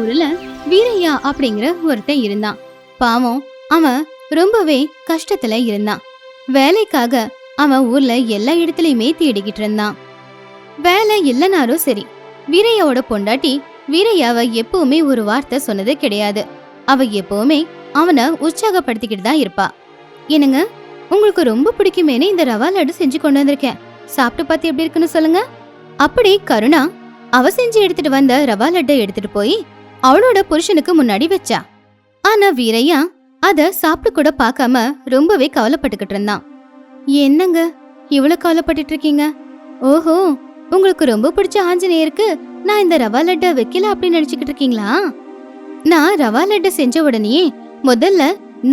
ஊர்ல வீரையா அப்படிங்கிற ஒருத்தன் இருந்தான். பாவம் அவன் ரொம்பவே கஷ்டத்துல இருந்தான். வேலைக்காக அவன் ஊர்ல எல்லா இடத்துலயுமே தேடிக்கிட்டு இருந்தான். வேலை இல்லைனாலும் சரி வீரையாவோட பொண்டாட்டி வீரையாவை எப்பவுமே ஒரு வார்த்தை சொன்னது கிடையாது. அவ எப்பவுமே அவனை உற்சாகப்படுத்திக்கிட்டு தான் இருப்பா. என்னங்க உங்களுக்கு ரொம்ப பிடிக்குமேனு இந்த ரவா லட்டு செஞ்சு கொண்டு வந்திருக்கேன். சாப்பிட்டு பார்த்து எப்படி இருக்குன்னு சொல்லுங்க. அப்படி கருணா அவ செஞ்சு எடுத்துட்டு வந்த ரவா லட்டை எடுத்துட்டு போய் அவளோட புருஷனுக்கு முன்னாடி வச்சா. ஆனா வீரையா அத சாப்பிட்டு கூட பார்க்காம ரொம்பவே கவலைப்பட்டுக்கிட்டு இருந்தான். என்னங்க? இவ்வளவு கவலைப்பட்டுட்டு இருக்கீங்க? ஓஹோ உங்களுக்கு ரொம்ப பிடிச்ச ஆஞ்சநேயருக்கு நான் இந்த ரவா லட்டை வைக்கல அப்படின்னு நினைச்சுக்கிட்டு இருக்கீங்களா? நான் ரவா லட்டை செஞ்ச உடனே முதல்ல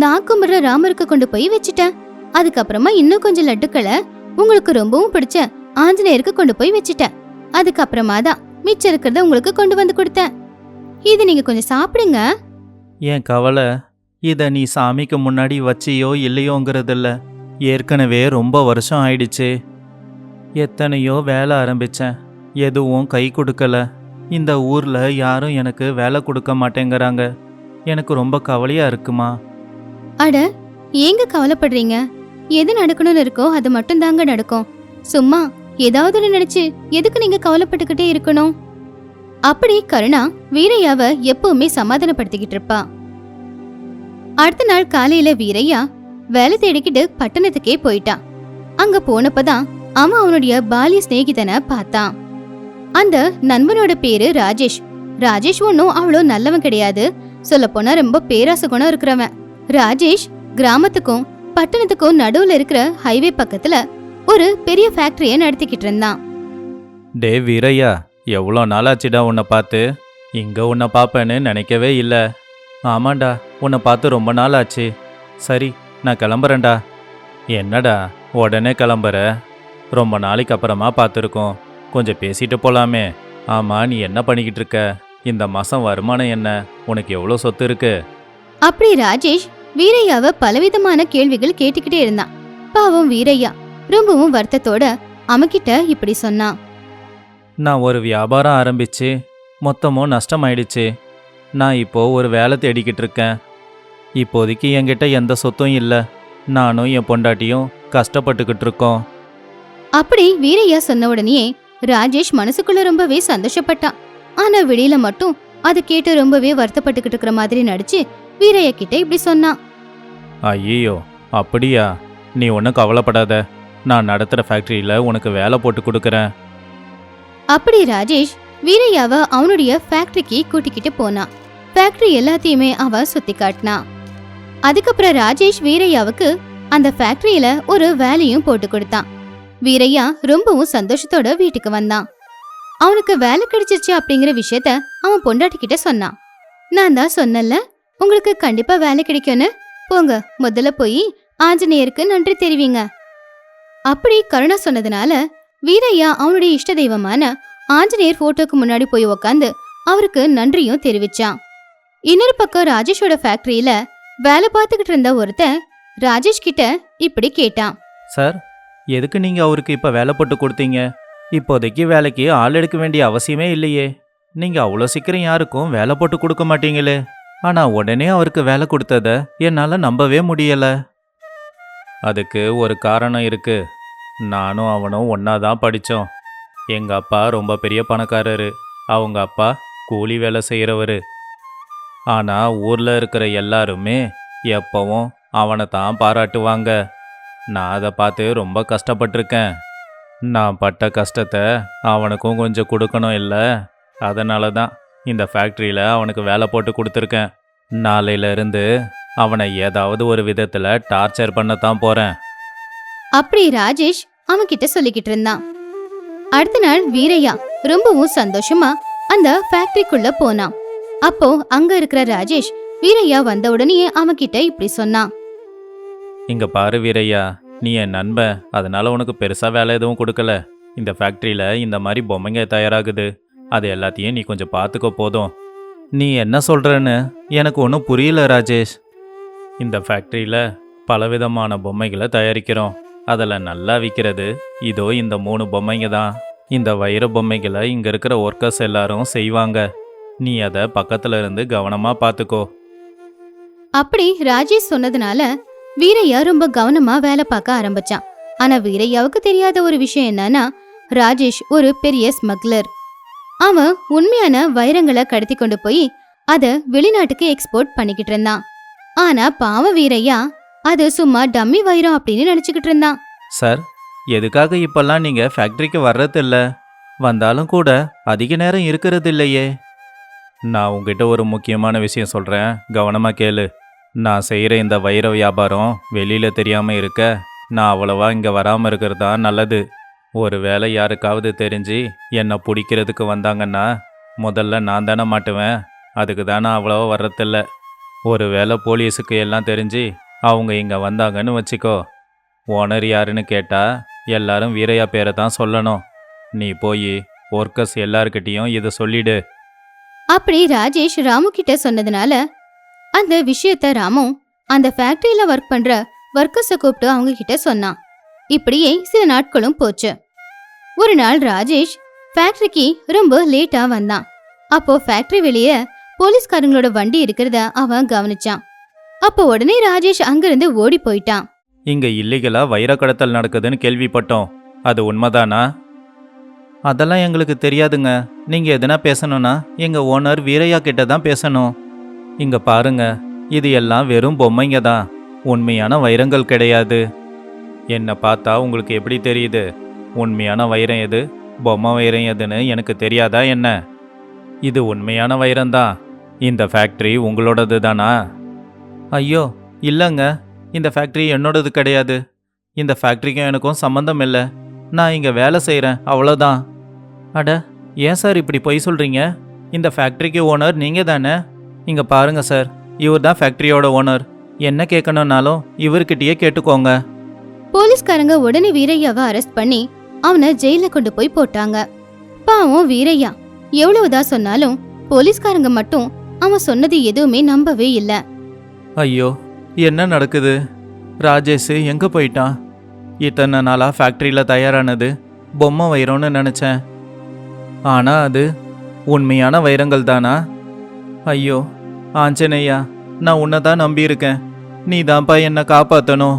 நான் கும்பிடுற ராமருக்கு கொண்டு போய் வச்சுட்டேன். அதுக்கப்புறமா இன்னும் கொஞ்சம் லட்டுக்களை உங்களுக்கு ரொம்பவும் பிடிச்ச ஆஞ்சநேயருக்கு கொண்டு போய் வச்சுட்டேன். அதுக்கப்புறமா தான் மிச்சம் இருக்கிறத உங்களுக்கு கொண்டு வந்து கொடுத்தேன். இது நீங்க கொஞ்சம் சாப்பிடுங்க. என் கவலை? இதை நீ சாமிக்கு முன்னாடி வச்சியோ இல்லையோங்கிறதில்ல. ஏற்கனவே ரொம்ப வருஷம் ஆயிடுச்சு. எத்தனையோ வேலை ஆரம்பிச்சேன். எதுவும் கை கொடுக்கல. இந்த ஊர்ல யாரும் எனக்கு வேலை கொடுக்க மாட்டேங்கிறாங்க. எனக்கு ரொம்ப கவலையா இருக்குமா? அட ஏங்க கவலைப்படுறீங்க? எது நடக்கணும்னு இருக்கோ அது மட்டும் தாங்க நடக்கும். சும்மா ஏதாவது நினைச்சு எதுக்கு நீங்க கவலைப்பட்டுக்கிட்டே இருக்கணும்? அப்படி கருணா வீரையாவ எப்பவுமே சமாதானப்படுத்திக்கிட்டு இருப்பா. அடுத்த நாள் காலையில வீரையா வேலை தேடிக்கிட்டு பட்டணத்துக்கே போயிட்டான் அங்க போனப்பதான் அவன் அவனுடைய பாலிய சிநேகிதனை பார்த்தான். அந்த நண்பனோட பேரு ராஜேஷ். ராஜேஷ் ஒன்னும் அவ்வளோ நல்லவன் கிடையாது. சொல்லப்போனா ரொம்ப பேராசை குணம் இருக்கிறவன். ராஜேஷ் கிராமத்துக்கும் பட்டணத்துக்கும் நடுவுல இருக்கிற ஹைவே பக்கத்துல ஒரு பெரிய ஃபேக்டரிய நடத்திக்கிட்டு இருந்தான். டே வீரையா எவ்வளோ நாளாச்சுடா உன்னை பார்த்து? இங்கே உன்னை பார்ப்பேன்னு நினைக்கவே இல்லை. ஆமாண்டா உன்னை பார்த்து ரொம்ப நாள் ஆச்சு சரி நான் கிளம்புறேன்டா. என்னடா உடனே கிளம்புற? ரொம்ப நாளைக்கு அப்புறமா பார்த்துருக்கோம். கொஞ்சம் பேசிட்டு போலாமே. ஆமாம் நீ என்ன பண்ணிக்கிட்டு இருக்க? இந்த மாதம் வருமானம் என்ன? உனக்கு எவ்வளோ சொத்து இருக்கு? அப்படி ராஜேஷ் வீரையாவ பலவிதமான கேள்விகள் கேட்டுக்கிட்டே இருந்தான். பாவம் வீரையா ரொம்பவும் வருத்தத்தோட அவகிட்ட இப்படி சொன்னான். நான் ஒரு வியாபாரம் ஆரம்பிச்சு மொத்தமும் நஷ்டமாயிடுச்சு. நான் இப்போ ஒரு வேலை தேடிக்கிட்டு இருக்கேன். இப்போதைக்கு என்கிட்ட எந்த சொத்தும் இல்லை. நானும் என் பொண்டாட்டியும் கஷ்டப்பட்டுக்கிட்டு இருக்கோம். அப்படி வீரையா சொன்ன உடனே ராஜேஷ் மனசுக்குள்ள ரொம்பவே சந்தோஷப்பட்டான் ஆனா வெளியில மட்டும் அதை கேட்டு ரொம்பவே வருத்தப்பட்டுக்கிட்டு இருக்கிற மாதிரி நடிச்சு வீரையா கிட்ட இப்படி சொன்னான் ஐயோ அப்படியா? நீ ஒன்றும் கவலைப்படாத. நான் நடத்துகிற ஃபேக்ட்ரியில் உனக்கு வேலை போட்டு கொடுக்குறேன். அப்படி ராஜேஷ் வீரையாவ அவனுடைய ஃபேக்டரிக்கு கூட்டிக்கிட்டு போனான் ஃபேக்டரி எல்லாத்தையுமே அவ சுத்தி காட்டினான் அதுக்கப்புறம் ராஜேஷ் வீரையாவுக்கு அந்த ஃபேக்டரியில ஒரு வேலையும் போட்டு கொடுத்தான். வீரையா ரொம்பவும் சந்தோஷத்தோட வீட்டுக்கு வந்தான். அவனுக்கு வேலை கிடைச்சிருச்சு அப்படிங்கிற விஷயத்த அவன் பொண்டாட்டி கிட்ட சொன்னான். நான் தான் சொன்னல உங்களுக்கு கண்டிப்பா வேலை கிடைக்கும்னு. போங்க முதல்ல போய் ஆஞ்சநேயருக்கு நன்றி தெரிவிங்க. அப்படி கருணா சொன்னதுனால வீரையா அவனுடைய இஷ்ட தெய்வமான ஆஞ்சநேயர் போட்டோக்கு முன்னாடி போய் உக்காந்து அவருக்கு நன்றியும் தெரிவிச்சான். இன்னொரு பக்கம் ராஜேஷோட ஃபேக்டரியில வேலை பார்த்துக்கிட்டு இருந்த ஒருத்தன் ராஜேஷ் கிட்ட இப்படி கேட்டான். சார் எதுக்கு நீங்கள் அவருக்கு இப்போ வேலை போட்டு கொடுத்தீங்க? இப்போதைக்கு வேலைக்கு ஆள் எடுக்க வேண்டிய அவசியமே இல்லையே. நீங்கள் அவ்வளோ சீக்கிரம் யாருக்கும் வேலை போட்டு கொடுக்க மாட்டீங்களே. ஆனால் உடனே அவருக்கு வேலை கொடுத்தத என்னால் நம்பவே முடியலை. அதுக்கு ஒரு காரணம் இருக்கு. நானும் அவனும் ஒன்றா தான் படித்தோம் எங்கள் அப்பா ரொம்ப பெரிய பணக்காரரு. அவங்க அப்பா கூலி வேலை செய்கிறவர் ஆனால் ஊரில் இருக்கிற எல்லாருமே எப்பவும் அவனை தான் பாராட்டுவாங்க. நான் அதை பார்த்து ரொம்ப கஷ்டப்பட்டிருக்கேன். நான் பட்ட கஷ்டத்தை அவனுக்கும் கொஞ்சம் கொடுக்கணும் இல்லை? அதனால தான் இந்த ஃபேக்ட்ரியில் அவனுக்கு வேலை போட்டு கொடுத்துருக்கேன். நாளையிலேருந்து அவனை ஏதாவது ஒரு விதத்தில் டார்ச்சர் பண்ணத்தான் போகிறேன் அப்படி ராஜேஷ் அவன்கிட்ட சொல்லிக்கிட்டு இருந்தான். அடுத்த நாள் வீரையா ரொம்பவும் சந்தோஷமா அந்த ஃபேக்டரிக்குள்ள போனான். அப்போ அங்க இருக்கிற ராஜேஷ் வீரையா வந்த உடனே அவன்கிட்ட இப்படி சொன்னான். இங்கே பாரு வீரையா நீ என் நண்பன் அதனால உனக்கு பெருசாக வேலை எதுவும் கொடுக்கல. இந்த ஃபேக்ட்ரியில் இந்த மாதிரி பொம்மைங்க தயாராகுது. அது எல்லாத்தையும் நீ கொஞ்சம் பார்த்துக்க போதும். நீ என்ன சொல்கிறன்னு எனக்கு ஒன்றும் புரியல ராஜேஷ். இந்த ஃபேக்ட்ரியில் பலவிதமான பொம்மைகளை தயாரிக்கிறோம். அதில் நல்லா விற்கிறது இதோ இந்த மூணு பொம்மைங்க தான். இந்த வைர பொம்மைகளை இங்கே இருக்கிற ஒர்க்கர்ஸ் எல்லாரும் செய்வாங்க. நீ அதை பக்கத்துல இருந்து கவனமா பார்த்துக்கோ அப்படி ராஜேஷ் சொன்னதுனால வீரையா ரொம்ப கவனமா வேலை பார்க்க ஆரம்பிச்சான். ஆனா வீரையாவுக்கு தெரியாத ஒரு விஷயம் என்னன்னா ராஜேஷ் ஒரு பெரிய ஸ்மக்லர் அவன் உண்மையான வைரங்களை கடத்தி கொண்டு போய் அதை வெளிநாட்டுக்கு எக்ஸ்போர்ட் பண்ணிக்கிட்டு இருந்தான். ஆனா பாவ வீரையா அது சும்மா டம்மி வைரம் அப்படின்னு நினைச்சுக்கிட்டு இருந்தான். சார் எதுக்காக இப்பெல்லாம் நீங்க ஃபேக்டரிக்கு வர்றதில்ல? வந்தாலும் கூட அதிக நேரம் இருக்கிறது இல்லையே. நான் உங்ககிட்ட ஒரு முக்கியமான விஷயம் சொல்கிறேன் கவனமாக கேளு. நான் செய்கிற இந்த வைர வியாபாரம் வெளியில் தெரியாமல் இருக்க. நான் அவ்வளவா இங்கே வராமல் இருக்கிறது தான் நல்லது. ஒரு வேலை யாருக்காவது தெரிஞ்சு என்னை பிடிக்கிறதுக்கு வந்தாங்கன்னா முதல்ல நான் தானே மாட்டுவேன். அதுக்கு தான் நான் அவ்வளோவா வர்றதில்ல. ஒருவேளை போலீஸுக்கு எல்லாம் தெரிஞ்சு அவங்க இங்கே வந்தாங்கன்னு வச்சுக்கோ. ஓனர் யாருன்னு கேட்டா எல்லாரும் வீரையா பேரை தான் சொல்லணும். நீ போய் ஒர்க்கர்ஸ் எல்லார்கிட்டயும் இதை சொல்லிடு. அப்படி ராஜேஷ் ராமு கிட்ட சொன்னதுனால அந்த விஷயத்த ராமு அந்த ஃபேக்டரியில ஒர்க் பண்ற ஒர்க்கர்ஸ கூப்பிட்டு அவங்க கிட்ட சொன்னான். இப்படியே சில நாட்களும் போச்சு. ஒரு நாள் ராஜேஷ் ஃபேக்டரிக்கு ரொம்ப லேட்டா வந்தான். அப்போ ஃபேக்டரி வெளியே போலீஸ்காரங்களோட வண்டி இருக்கிறத அவன் கவனிச்சான். அப்போ உடனே ராஜேஷ் அங்கிருந்து ஓடி போயிட்டான். இங்க இல்லீகலா வைர கடத்தல் நடக்குதுன்னு கேள்விப்பட்டோம். அது உண்மைதானா? அதெல்லாம் எங்களுக்கு தெரியாதுங்க. நீங்க எதுனா பேசணும்னா எங்க ஓனர் வீரையா கிட்ட தான் பேசணும். இங்க பாருங்க இது எல்லாம் வெறும் பொம்மைங்க தான் உண்மையான வைரங்கள் கிடையாது. என்னை பார்த்தா உங்களுக்கு எப்படி தெரியுது? உண்மையான வைரம் எது? பொம்மை வைரம் எதுன்னு எனக்கு தெரியாதா என்ன? இது உண்மையான வைரம்தான். இந்த ஃபேக்ட்ரி உங்களோடது தானா ஐயோ இல்லைங்க. இந்த ஃபேக்ட்ரி என்னோடது கிடையாது. இந்த ஃபேக்ட்ரிக்கும் எனக்கும் சம்மந்தம் இல்லை. நான் இங்கே வேலை செய்கிறேன் அவ்வளோதான் அட ஏன் சார் இப்படி பொய் சொல்கிறீங்க இந்த ஃபேக்ட்ரிக்கு ஓனர் நீங்கள் தானே? இங்கே பாருங்கள் சார் இவர் தான் ஃபேக்ட்ரியோட ஓனர் என்ன கேட்கணுன்னாலும் இவர்கிட்டயே கேட்டுக்கோங்க. போலீஸ்காரங்க உடனே வீரையாவை அரெஸ்ட் பண்ணி அவனை ஜெயில கொண்டு போய் போட்டாங்க. பாவம் வீரையா. எவ்வளவுதான் சொன்னாலும் போலீஸ்காரங்க மட்டும் அவன் சொன்னது எதுவுமே நம்பவே இல்லை. ஐயோ என்ன நடக்குது? ராஜேஷ் எங்கே போயிட்டான்? இத்தனை நாளாக ஃபேக்ட்ரியில் தயாரானது பொம்மை வைரம்னு நினச்சேன். ஆனால் அது உண்மையான வைரங்கள் தானா? ஐயோ ஆஞ்சநேயா நான் உன்னை தான் நம்பியிருக்கேன். நீ தான்ப்பா என்னை காப்பாற்றணும்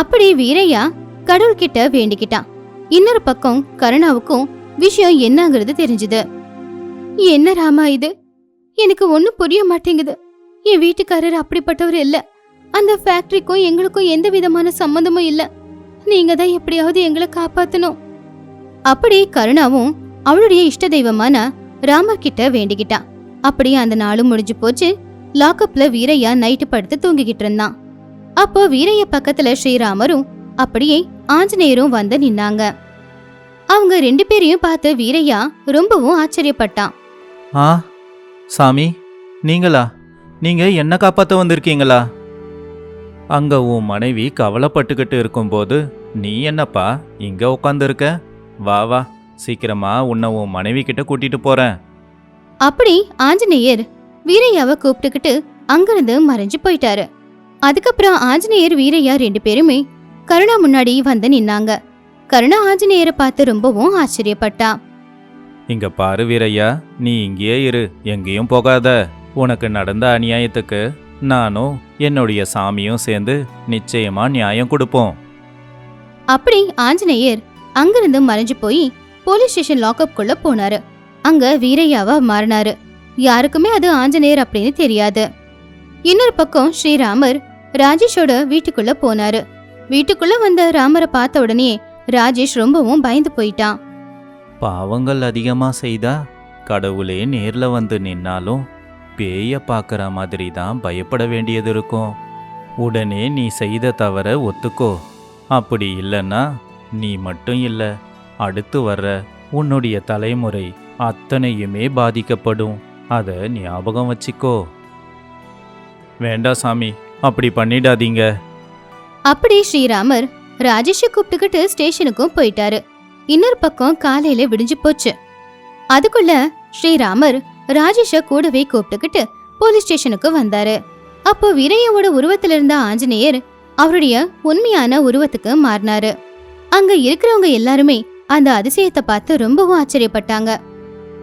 அப்படி வீரையா கடவுள்கிட்ட வேண்டிக்கிட்டான். இன்னொரு பக்கம் கருணாவுக்கும் விஷயம் என்னங்கிறது தெரிஞ்சுது. என்ன ராமா இது? எனக்கு ஒன்றும் புரிய மாட்டேங்குது. என் வீட்டுக்காரர் அப்படிப்பட்டவர் இல்ல. அந்த ஃபேக்டரிக்கும் எங்களுக்கும் எந்த விதமான சம்மந்தமும் இல்ல. நீங்க தான் எப்படியாவது எங்களை காப்பாத்தணும். அப்படி கருணாவும் அவளுடைய இஷ்ட தெய்வமான ராமர் கிட்ட வேண்டிக்கிட்டான் அப்படியே அந்த நாளும் முடிஞ்சு போச்சு. லாக்அப்ல வீரையா நைட்டு படுத்து தூங்கிக்கிட்டு இருந்தான். அப்போ வீரைய பக்கத்துல ஸ்ரீராமரும் அப்படியே ஆஞ்சநேயரும் வந்து நின்னாங்க. அவங்க ரெண்டு பேரையும் பார்த்து வீரையா ரொம்பவும் ஆச்சரியப்பட்டான். ஆ சாமி நீங்களா? நீங்க என்ன காப்பாற்ற வந்திருக்கீங்களா? அங்க உன் மனைவி கவலைப்பட்டுக்கிட்டு இருக்கும்போது நீ என்னப்பா இங்க உட்காந்துருக்க வா வா சீக்கிரமா உன்னை உன் மனைவி கிட்ட கூட்டிட்டு போறேன். அப்படி ஆஞ்சநேயர் வீரையாவை கூப்பிட்டுக்கிட்டு அங்கிருந்து மறைஞ்சு போயிட்டாரு. அதுக்கப்புறம் ஆஞ்சநேயர் வீரையா ரெண்டு பேருமே கருணா முன்னாடி வந்து நின்னாங்க. கருணா ஆஞ்சநேயரை பார்த்து ரொம்பவும் ஆச்சரியப்பட்டா இங்க பாரு வீரையா நீ இங்கேயே இரு எங்கேயும் போகாத. உனக்கு நடந்த அநியாயத்துக்கு நானும் என்னுடைய சாமியும் சேர்ந்து நிச்சயமா நியாயம் கொடுப்போம். அப்படி ஆஞ்சநேயர் அங்கிருந்து மறைஞ்சு போய் போலீஸ் ஸ்டேஷன் லாக்அப் குள்ள போனாரு. அங்க வீரையாவா மாறினாரு. யாருக்குமே அது ஆஞ்சநேயர் அப்படின்னு தெரியாது. இன்னொரு பக்கம் ஸ்ரீராமர் ராஜேஷோட வீட்டுக்குள்ள போனாரு. வீட்டுக்குள்ள வந்த ராமரை பார்த்த உடனே ராஜேஷ் ரொம்பவும் பயந்து போயிட்டான். பாவங்கள் அதிகமா செய்தா கடவுளே நேர்ல வந்து நின்னாலும் பேய பார்க்குற மாதிரி தான் பயப்பட வேண்டியது இருக்கும். உடனே நீ செய்த தவற ஒத்துக்கோ. அப்படி இல்லைன்னா நீ மட்டும் இல்லை. அடுத்து வர்ற உன்னுடைய தலைமுறை அத்தனையுமே பாதிக்கப்படும். அதை ஞாபகம் வச்சுக்கோ. வேண்டாம் சாமி அப்படி பண்ணிடாதீங்க. அப்படி ஸ்ரீராமர் ராஜேஷை கூப்பிட்டுக்கிட்டு ஸ்டேஷனுக்கும் போயிட்டாரு. இன்னொரு பக்கம் காலையில விடிஞ்சு போச்சு. அதுக்குள்ள ஸ்ரீராமர் ராஜேஷ கூடவே கூப்பிட்டுக்கிட்டு போலீஸ் ஸ்டேஷனுக்கு வந்தாரு. அப்போ வீரையாவோட உருவத்துல இருந்த ஆஞ்சநேயர் அவருடைய உண்மையான உருவத்துக்கு மாறினாரு. அங்க இருக்கிறவங்க எல்லாருமே அந்த அதிசயத்தை பார்த்து ரொம்பவும் ஆச்சரியப்பட்டாங்க.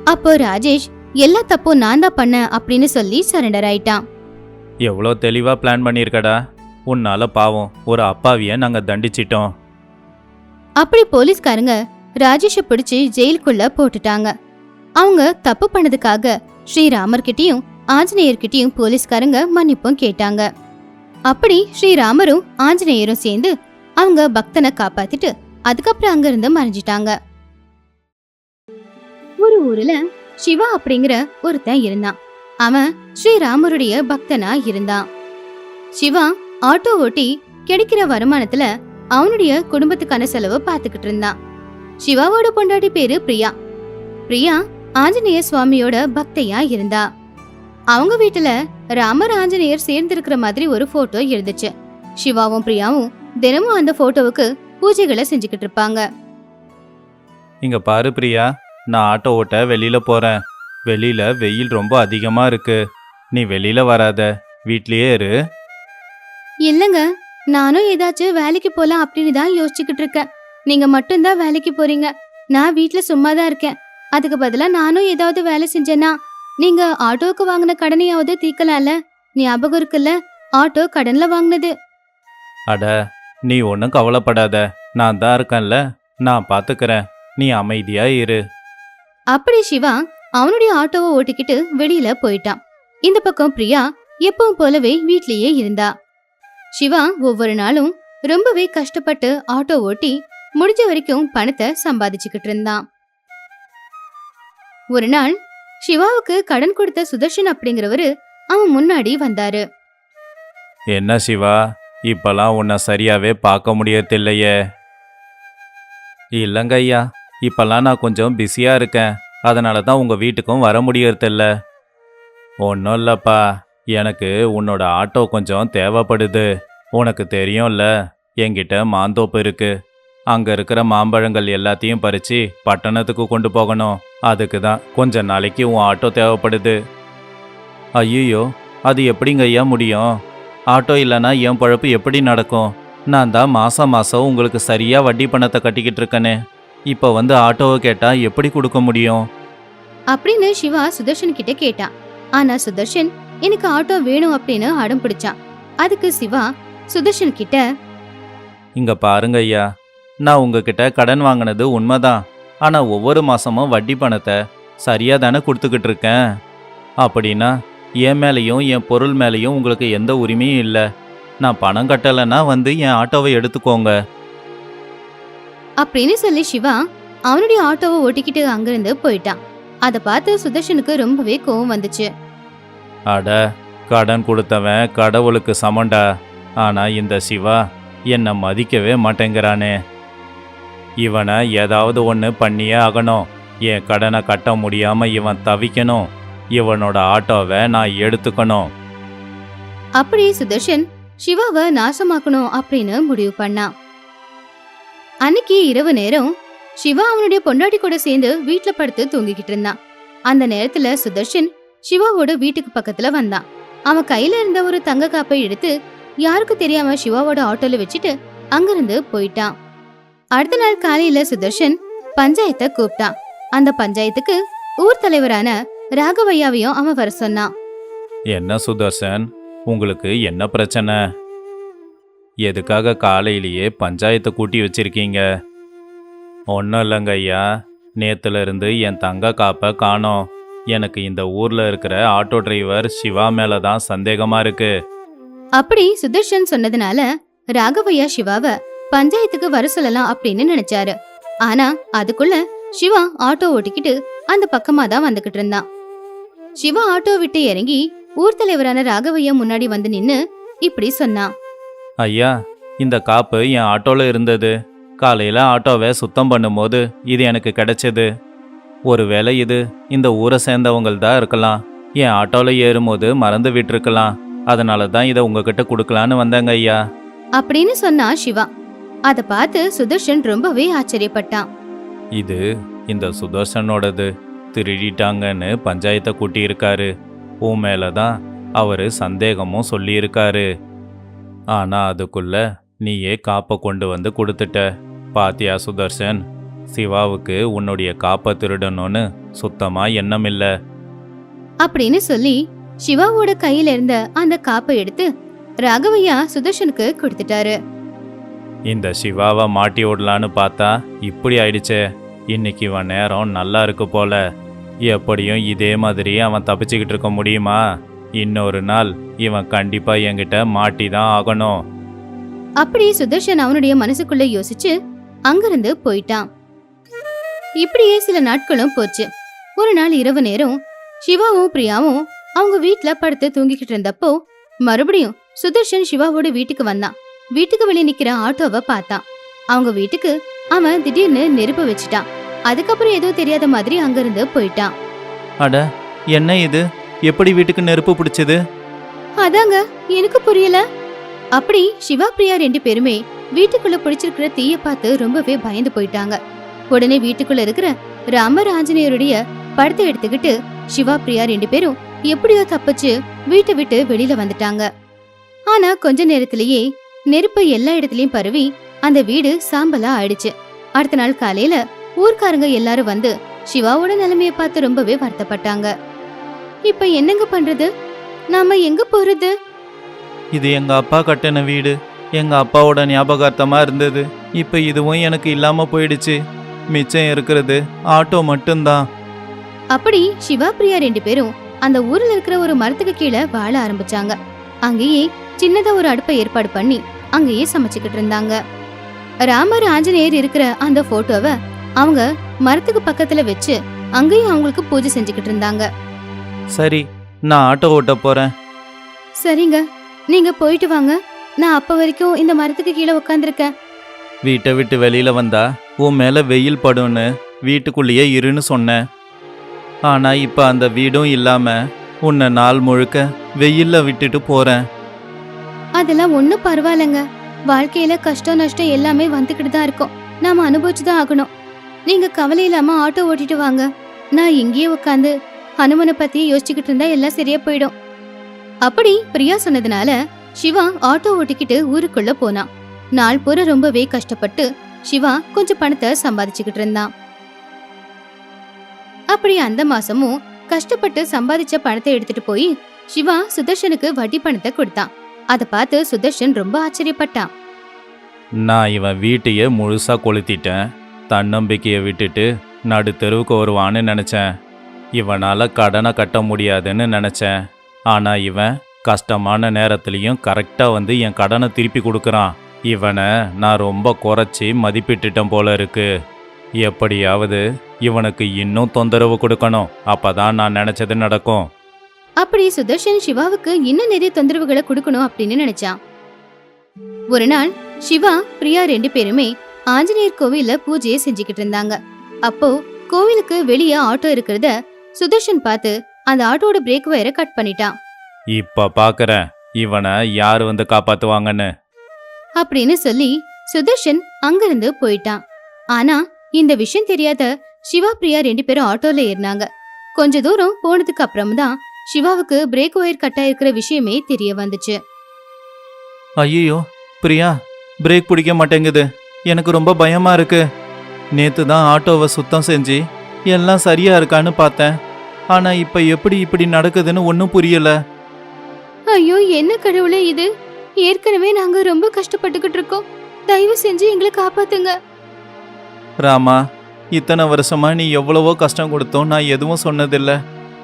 அப்போ ராஜேஷ் எல்லா தப்பும் நான் தான் பண்ணேன் அப்படின்னு சொல்லி சரண்டர் ஆயிட்டான். எவ்வளோ தெளிவாக பிளான் பண்ணியிருக்கடா. உன்னால பாவம் ஒரு அப்பாவியை நாங்கள் தண்டிச்சிட்டோம். அப்படி போலீஸ்காரங்க ராஜேஷை பிடிச்சு ஜெயிலுக்குள்ள போட்டுட்டாங்க. அவங்க தப்பு பண்ணதுக்காக ஸ்ரீராமர்கிட்டயும் ஆஞ்சநேயர்கிட்டயும் போலீஸ்காரங்க மன்னிப்பும் கேட்டாங்க. அப்படி ஸ்ரீராமரும் ஆஞ்சநேயரும் சேர்ந்து அவங்க பக்தனை காப்பாத்திட்டு அதுக்கப்புறம் அங்கிருந்து மறைஞ்சிட்டாங்க. ஒரு ஊர்ல சிவா அப்படிங்கிற ஒருத்தன் இருந்தான். அவன் ஸ்ரீராமருடைய பக்தனா இருந்தான். சிவா ஆட்டோ ஓட்டி கிடைக்கிற வருமானத்துல அவனுடைய குடும்பத்துக்கான செலவு பார்த்துக்கிட்டு இருந்தான். சிவாவோட பொண்டாட்டி பேரு பிரியா. பிரியா ஆஞ்சநேய சுவாமியோட பக்தையா இருந்தா. அவங்க வீட்டுல ராமர் ஆஞ்சநேயர் சேர்ந்து இருக்கிற மாதிரி ஒரு போட்டோ இருந்துச்சு சிவாவும் பிரியாவும் தினமும் அந்த போட்டோவுக்கு பூஜைகளை செஞ்சுக்கிட்டு இருப்பாங்க. இங்க பாரு பிரியா நான் ஆட்டோ ஓட்ட வெளியில போறேன். வெளியில வெயில் ரொம்ப அதிகமா இருக்கு. நீ வெளியில வராத. வீட்லயே இரு. இல்லங்க நானும் ஏதாச்சும் வேலைக்கு போலாம் அப்படின்னு தான் யோசிச்சுக்கிட்டு இருக்கேன். நீங்க மட்டும்தான் வேலைக்கு போறீங்க. நான் வீட்ல சும்மா தான் இருக்கேன். அதுக்கு பதிலா நானும் ஏதாவது வேலை செஞ்சேன்னா நீங்க ஆட்டோவுக்கு வாங்கின கடனையாவது தீக்கலாம்ல ஞாபகம் இருக்குல்ல? ஆட்டோ கடன்ல வாங்கினது. அட நீ ஒன்றும் கவலைப்படாத. நான் தான் இருக்கேன்ல. நான் பாத்துக்கறேன். நீ அமைதியா இரு. அப்படி சிவா அவனுடைய ஆட்டோவை ஓட்டிக்கிட்டு வெளியில போயிட்டான். இந்த பக்கம் பிரியா எப்பவும் போலவே வீட்லயே இருந்தா. சிவா ஒவ்வொரு நாளும் ரொம்பவே கஷ்டப்பட்டு ஆட்டோ ஓட்டி முடிஞ்ச வரைக்கும் பணத்தை சம்பாதிச்சுக்கிட்டு இருந்தான். ஒரு நாள் சிவாவுக்கு கடன் கொடுத்த சுதர்ஷன் அப்படிங்கிறவரு அவன் முன்னாடி வந்தாரு. என்ன சிவா? இப்பெல்லாம் உன்னை சரியாவே பார்க்க முடியறதில்லையே. இல்லைங்க ஐயா இப்பெல்லாம் நான் கொஞ்சம் பிஸியாக இருக்கேன். அதனால தான் உங்கள் வீட்டுக்கும் வர முடியறதில்ல. ஒன்றும் இல்லைப்பா எனக்கு உன்னோட ஆட்டோ கொஞ்சம் தேவைப்படுது. உனக்கு தெரியும்ல என்கிட்ட மாந்தோப்பு இருக்கு. அங்கே இருக்கிற மாம்பழங்கள் எல்லாத்தையும் பறித்து பட்டணத்துக்கு கொண்டு போகணும். அதுக்கு தான் கொஞ்ச நாளைக்கு உன் ஆட்டோ தேவைப்படுது. ஐயோ அது எப்படிங்க ஐயா முடியும்? ஆட்டோ இல்லைன்னா என் பழப்பு எப்படி நடக்கும்? நான் தான் மாதம் மாதம் உங்களுக்கு சரியாக வட்டி பணத்தை கட்டிக்கிட்டு இருக்கேனே. இப்போ வந்து ஆட்டோவை கேட்டால் எப்படி கொடுக்க முடியும்? அப்படின்னு சிவா சுதர்ஷன் கிட்ட கேட்டான் ஆனா சுதர்ஷன் எனக்கு ஆட்டோ வேணும் அப்படின்னு அடம் பிடிச்சான். அதுக்கு சிவா சுதர்ஷன் கிட்ட இங்கே பாருங்க ஐயா நான் உங்ககிட்ட கடன் வாங்கினது உண்மைதான். ஆனால் ஒவ்வொரு மாதமும் வட்டி பணத்தை சரியாக தானே கொடுத்துக்கிட்டு இருக்கேன். அப்படின்னா என் மேலேயும் என் பொருள் மேலேயும் உங்களுக்கு எந்த உரிமையும் இல்லை. நான் பணம் கட்டலைன்னா வந்து என் ஆட்டோவை எடுத்துக்கோங்க. அப்படின்னு சொல்லி சிவா அவனுடைய ஆட்டோவை ஓட்டிக்கிட்டு அங்கிருந்து போயிட்டான். அதை பார்த்து சுதர்ஷனுக்கு ரொம்பவே கோவம் வந்துச்சு. அட கடன் கொடுத்தவன் கடவுளுக்கு சமண்டா? ஆனா இந்த சிவா என்னை மதிக்கவே மாட்டேங்கிறானே. இவனை ஏதாவது ஒன்று பண்ணியே ஆகணும். என் கடனை கட்ட முடியாம இவன் தவிக்கணும். இவனோட ஆட்டோவை நான் எடுத்துக்கணும். அப்படி சுதர்ஷன் சிவாவை நாசமாக்கணும் அப்படின்னு முடிவு பண்ணான். அன்னைக்கு இரவு நேரம் சிவா அவனுடைய பொண்டாட்டி கூட சேர்ந்து வீட்டுல படுத்து தூங்கிக்கிட்டு இருந்தான். அந்த நேரத்துல சுதர்ஷன் சிவாவோட வீட்டுக்கு பக்கத்துல வந்தான். அவன் கையில இருந்த ஒரு தங்க காப்பை எடுத்து யாருக்கும் தெரியாம சிவாவோட ஆட்டோல வச்சுட்டு அங்கிருந்து போயிட்டான். அடுத்த நாள் காலையில சுதர்ஷன் பஞ்சாயத்தை கூப்பிட்டான் அந்த பஞ்சாயத்துக்கு ஊர் தலைவரான ராகவையாவையும் அவன் வர சொன்னான் என்ன சுதர்சன் உங்களுக்கு என்ன பிரச்சனை? எதுக்காக காலையிலேயே பஞ்சாயத்தை கூட்டி வச்சிருக்கீங்க? ஒன்றும் இல்லைங்க ஐயா. நேத்துல இருந்து என் தங்க காப்பை காணோம். எனக்கு இந்த ஊர்ல இருக்கிற ஆட்டோ டிரைவர் சிவா மேல தான் சந்தேகமா இருக்கு. அப்படி சுதர்ஷன் சொன்னதுனால ராகவையா சிவாவை பஞ்சாயத்துக்கு வர சொல்லலாம் அப்படின்னு நினைச்சாரு. ஆனா அதுக்குள்ள சிவா ஆட்டோ ஓட்டிக்கிட்டு அந்த பக்கமா தான் வந்துகிட்டு இருந்தான். சிவா ஆட்டோ விட்டு இறங்கி ஊர் தலைவரான ராகவையா முன்னாடி வந்து நின்னு இப்படி சொன்னான். ஐயா இந்த காப்பு என் ஆட்டோல இருந்தது. காலையில ஆட்டோவை சுத்தம் பண்ணும்போது இது எனக்கு கிடைச்சது. ஒருவேளை இது இந்த ஊரை சேர்ந்தவங்கள் தான் இருக்கலாம். என் ஆட்டோல ஏறும்போது மறந்து விட்டிருக்கலாம். அதனால தான் இதை உங்ககிட்ட கொடுக்கலான்னு வந்தேங்க ஐயா. அப்படின்னு சொன்னா சிவா. அத பார்த்து சுதர்ஷன் ரொம்பவே ஆச்சரியப்பட்டான். இது இந்த சுதர்சனோடது திருடிட்டாங்கன்னு பஞ்சாயத்தை கூட்டியிருக்காரு. உன் மேல தான் அவரு சந்தேகமும் சொல்லியிருக்காரு. ஆனா அதுக்குள்ள நீயே காப்பை கொண்டு வந்து கொடுத்துட்ட. பாத்தியா சுதர்சன் சிவாவுக்கு உன்னுடைய காப்பை திருடணும்னு சுத்தமா எண்ணம் இல்ல அப்படின்னு சொல்லி சிவாவோட கையில இருந்த அந்த காப்பை எடுத்து ராகவையா சுதர்ஷனுக்கு கொடுத்துட்டாரு. இந்த சிவாவை மாட்டி விடலான்னு பார்த்தா இப்படி ஆயிடுச்சே. இன்னைக்கு இவன் நேரம் நல்லா இருக்கு போல. எப்படியும் இதே மாதிரி அவன் தப்பிச்சுக்கிட்டு இருக்க முடியுமா? இன்னொரு நாள் இவன் கண்டிப்பா என்கிட்ட மாட்டி தான் ஆகணும். அப்படி சுதர்ஷன் அவனுடைய மனசுக்குள்ள யோசிச்சு அங்கிருந்து போயிட்டான். இப்படியே சில நாட்களும் போச்சு. ஒரு நாள் இரவு நேரம் சிவாவும் பிரியாவும் அவங்க வீட்டுல படுத்து தூங்கிக்கிட்டு இருந்தப்போ மறுபடியும் சுதர்ஷன் சிவாவோட வீட்டுக்கு வந்தான். வீட்டுக்கு வெளியே நிக்கிற ஆட்டோவை பார்த்தான் அவங்க வீட்டுக்கு அவன் திடீர்னு நெருப்பு வச்சுட்டான் அதுக்கப்புறம் ஏதோ தெரியாத மாதிரி அங்கிருந்து போயிட்டான் அட என்ன இது? எப்படி வீட்டுக்கு நெருப்பு பிடிச்சது? அதாங்க எனக்கு புரியல. அப்படி சிவா பிரியா ரெண்டு பேருமே வீட்டுக்குள்ள பிடிச்சிருக்கிற தீய பார்த்து ரொம்பவே பயந்து போயிட்டாங்க. உடனே வீட்டுக்குள்ள இருக்கிற ராமர் ஆஞ்சநேயருடைய படத்தை எடுத்துக்கிட்டு சிவா பிரியா ரெண்டு பேரும் எப்படியோ தப்பிச்சு வீட்டை விட்டு வெளியில வந்துட்டாங்க. ஆனா கொஞ்ச நேரத்திலேயே நெருப்பு எல்லா இடத்துலயும் பரவி அந்த வீடு சாம்பலா ஆயிடுச்சு. அடுத்த நாள் காலையில ஊர்க்காரங்க எல்லாரும் வந்து சிவாவோட நிலைமைய பார்த்து ரொம்பவே வருத்தப்பட்டாங்க. இப்ப என்னங்க பண்றது? நாம எங்க போறது? இது எங்க அப்பா கட்டின வீடு. எங்க அப்பாவோட ஞாபகார்த்தமா இருந்தது. இப்ப இதுவும் எனக்கு இல்லாம போயிடுச்சு. மிச்சம் இருக்கிறது ஆட்டோ மட்டும்தான். அப்படி சிவா பிரியா ரெண்டு பேரும் அந்த ஊர்ல இருக்கிற ஒரு மரத்துக்கு கீழே வாழ ஆரம்பிச்சாங்க. அங்கேயே சின்னதா ஒரு அடுப்பை ஏற்பாடு பண்ணி அங்கேயே சமைச்சுக்கிட்டு இருந்தாங்க. ராமர் ஆஞ்சநேயர் இருக்கிற அந்த போட்டோவை அவங்க மரத்துக்கு பக்கத்துல வச்சு அங்கேயும் அவங்களுக்கு பூஜை செஞ்சுக்கிட்டு இருந்தாங்க. சரி நான் ஆட்டோ ஓட்ட போறேன். சரிங்க நீங்க போயிட்டு வாங்க. நான் அப்ப வரைக்கும் இந்த மரத்துக்கு கீழே உட்காந்துருக்கேன் வீட்டை விட்டு வெளியில வந்தா உன் மேல வெயில் படும்னு வீட்டுக்குள்ளேயே இருன்னு சொன்னேன். ஆனா இப்ப அந்த வீடும் இல்லாம உன்னை நாள் முழுக்க வெயில்ல விட்டுட்டு போறேன். அதெல்லாம் ஒன்னும் பரவாயில்லைங்க. வாழ்க்கையில கஷ்டம் நஷ்டம் எல்லாமே வந்துகிட்டு தான் இருக்கும். நாம அனுபவிச்சு தான் ஆகணும். நீங்க கவலை இல்லாம ஆட்டோ ஓட்டிட்டு வாங்க. நான் இங்கேயே உட்காந்து ஹனுமனை பத்தி யோசிச்சுக்கிட்டு இருந்தா எல்லாம் சரியா போயிடும். அப்படி பிரியா சொன்னதுனால சிவா ஆட்டோ ஓட்டிக்கிட்டு ஊருக்குள்ள போனான். நாள் பூரா ரொம்பவே கஷ்டப்பட்டு சிவா கொஞ்சம் பணத்தை சம்பாதிச்சுக்கிட்டு இருந்தான். அப்படி அந்த மாசமும் கஷ்டப்பட்டு சம்பாதிச்ச பணத்தை எடுத்துட்டு போய் சிவா சுதர்ஷனுக்கு வட்டி பணத்தை கொடுத்தான். அதை பார்த்து சுதர்ஷன் ரொம்ப ஆச்சரியப்பட்டான். நான் இவன் வீட்டையே முழுசா கொளுத்திட்டேன். தன்னம்பிக்கையை விட்டுட்டு நடு தெருவுக்கு வருவான்னு நினைச்சேன். இவனால் கடனை கட்ட முடியாதுன்னு நினைச்சேன். ஆனா இவன் கஷ்டமான நேரத்துலையும் கரெக்டாக வந்து என் கடனை திருப்பி கொடுக்குறான். இவனை நான் ரொம்ப குறைச்சி மதிப்பிட்டுட்டேன் போல இருக்கு. எப்படியாவது இவனுக்கு இன்னும் தொந்தரவு கொடுக்கணும். அப்பதான் நான் நினச்சது நடக்கும். அப்படி சுதர்ஷன் சிவாவுக்கு இன்னும் நிறைய தொந்தரவுகளை கொடுக்கணும் அப்படின்னு நினைச்சான். ஒரு நாள் சிவா பிரியா ரெண்டு பேருமே ஆஞ்சநேயர் கோவில்ல பூஜையை செஞ்சுக்கிட்டு இருந்தாங்க. அப்போ கோவிலுக்கு வெளியே ஆட்டோ இருக்கிறத சுதர்ஷன் பார்த்து அந்த ஆட்டோட பிரேக் வயரை கட் பண்ணிட்டான். இப்ப பாக்குறேன் இவனை யார் வந்து காப்பாத்துவாங்கன்னு. அப்படின்னு சொல்லி சுதர்ஷன் அங்கிருந்து போயிட்டான். ஆனா இந்த விஷயம் தெரியாத சிவா பிரியா ரெண்டு பேரும் ஆட்டோல ஏறினாங்க. கொஞ்ச தூரம் போனதுக்கு அப்புறம் தான் சிவாவுக்கு பிரேக் ஒயர் கட் ஆயிருக்கிற விஷயமே தெரிய வந்துச்சு. ஐயோ பிரியா பிரேக் பிடிக்க மாட்டேங்குது. எனக்கு ரொம்ப பயமா இருக்கு. நேத்து தான் ஆட்டோவை சுத்தம் செஞ்சு எல்லாம் சரியா இருக்கான்னு பார்த்தேன். ஆனா இப்ப எப்படி இப்படி நடக்குதுன்னு ஒன்றும் புரியல. ஐயோ என்ன கடவுளே இது? ஏற்கனவே நாங்க ரொம்ப கஷ்டப்பட்டுக்கிட்டு இருக்கோம். தயவு செஞ்சு எங்களை காப்பாத்துங்க. ராமா இத்தனை வருஷமா நீ எவ்வளவோ கஷ்டம் கொடுத்தோம். நான் எதுவும் சொன்னதில்ல.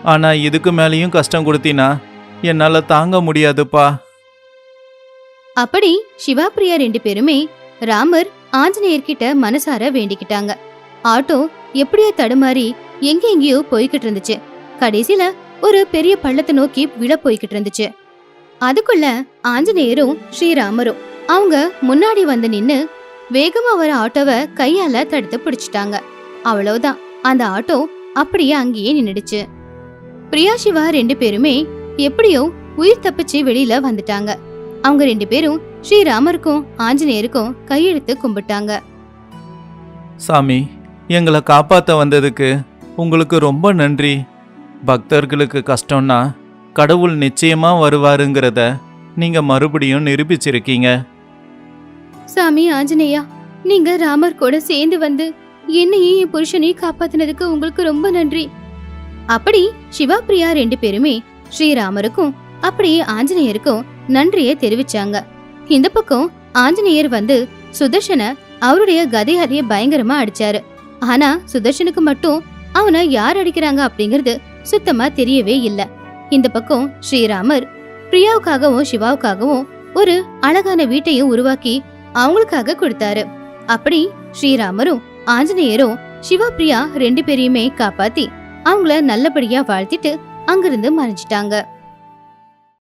ஆனா இதுக்கு மேலேயும் கஷ்டம் கொடுத்தினா என்னால தாங்க முடியாதுப்பா. அப்படி சிவா பிரியா ரெண்டு பேருமே ராமர் ஆஞ்சநேயர் கிட்ட மனசார வேண்டிக்கிட்டாங்க. ஆட்டோ எப்படியோ தடுமாறி எங்க எங்கேயோ போய்கிட்டு இருந்துச்சு. கடைசியில ஒரு பெரிய பள்ளத்தை நோக்கி விழ போய்கிட்டு இருந்துச்சு. அதுக்குள்ள ஆஞ்சநேயரும் ஸ்ரீராமரும் அவங்க முன்னாடி வந்து நின்னு வேகமா வர ஆட்டோவை கையால தடுத்து பிடிச்சிட்டாங்க. அவ்வளவுதான். அந்த ஆட்டோ அப்படியே அங்கேயே நின்னுடுச்சு. பிரியா சிவா ரெண்டு பேருமே எப்படியோ உயிர் தப்பிச்சு வெளியில வந்துட்டாங்க. அவங்க ரெண்டு பேரும் ஸ்ரீராமருக்கும் ஆஞ்சநேயருக்கும் கையெழுத்து கும்பிட்டாங்க. சாமி எங்களை காப்பாத்த வந்ததுக்கு உங்களுக்கு ரொம்ப நன்றி. பக்தர்களுக்கு கஷ்டம்னா கடவுள் நிச்சயமா வருவாருங்கிறத நீங்க மறுபடியும் நிரூபிச்சிருக்கீங்க. சாமி ஆஞ்சநேயா நீங்க ராமர் கூட சேர்ந்து வந்து என்னையும் என் புருஷனையும் காப்பாத்தினதுக்கு உங்களுக்கு ரொம்ப நன்றி. அப்படி சிவா பிரியா ரெண்டு பேருமே ஸ்ரீராமருக்கும் அப்படியே ஆஞ்சநேயருக்கும் நன்றியை தெரிவிச்சாங்க. இந்த பக்கம் ஆஞ்சநேயர் வந்து சுதர்ஷன அவருடைய கதையாலேயே பயங்கரமா அடிச்சாரு. ஆனா சுதர்ஷனுக்கு மட்டும் அவனை யார் அடிக்கிறாங்க அப்படிங்கறது சுத்தமா தெரியவே இல்ல. இந்த பக்கம் ஸ்ரீராமர் பிரியாவுக்காகவும் சிவாவுக்காகவும் ஒரு அழகான வீட்டையும் உருவாக்கி அவங்களுக்காக கொடுத்தாரு. அப்படி ஸ்ரீராமரும் ஆஞ்சநேயரும் சிவா பிரியா ரெண்டு பேரையுமே காப்பாத்தி அவங்கள நல்லபடியா வாழ்த்திட்டு அங்கிருந்து மறைஞ்சிட்டாங்க.